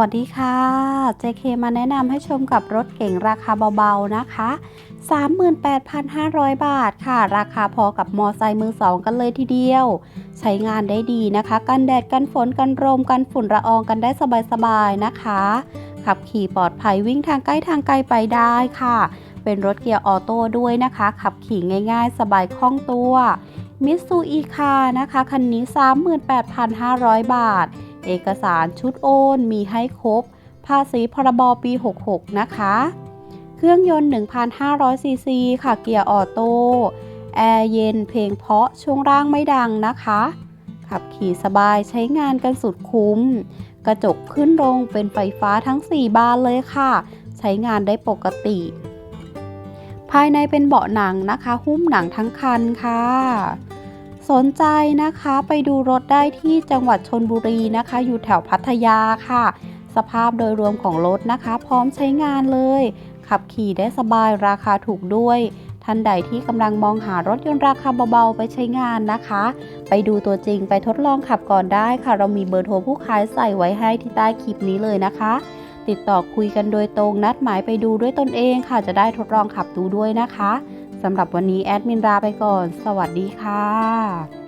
วัสดีค่ะ JK มาแนะนำให้ชมกับรถเก๋งราคาเบาๆนะคะ 38,500 บาทค่ะ ราคาพอกับมอไซค์มือสองกันเลยทีเดียว ใช้งานได้ดีนะคะ กันแดดกันฝนกันลมกันฝุ่นละอองกันได้สบายๆนะคะ ขับขี่ปลอดภัยวิ่งทางใกล้ทางไกลไปได้ค่ะ เป็นรถเกียร์ออโต้ด้วยนะคะ ขับขี่ง่ายๆ สบายคล่องตัวมิตซูอีคานะคะ คันนี้ 38,500 บาท เอกสารชุดโอนมีให้ครบ ภาษีพรบปี 66 นะคะ เครื่องยนต์ 1,500 ซีซีค่ะ เกียร์ออโต้ แอร์เย็น เพลงเพาะ ช่วงล่างไม่ดังนะคะ ขับขี่สบายใช้งานกันสุดคุ้ม กระจกขึ้นลงเป็นไฟฟ้าทั้ง 4 บานเลยค่ะ ใช้งานได้ปกติ ภายในเป็นเบาะหนังนะคะ หุ้มหนังทั้งคันค่ะ สนใจนะคะไปดูรถได้ที่จังหวัดชนบุรีนะคะ อยู่แถวพัทยาค่ะ สภาพโดยรวมของรถนะคะ พร้อมใช้งานเลย ขับขี่ได้สบายราคาถูกด้วย ท่านใดที่กำลังมองหารถยนต์ราคาเบาๆไปใช้งานนะคะ ไปดูตัวจริงไปทดลองขับก่อนได้ค่ะ เรามีเบอร์โทรผู้ขายใส่ไว้ให้ที่ใต้คลิปนี้เลยนะคะ ติดต่อคุยกันโดยตรงนัดหมายไปดูด้วยตนเองค่ะ จะได้ทดลองขับดูด้วยนะคะ สำหรับวันนี้แอดมินลาไปก่อน สวัสดีค่ะ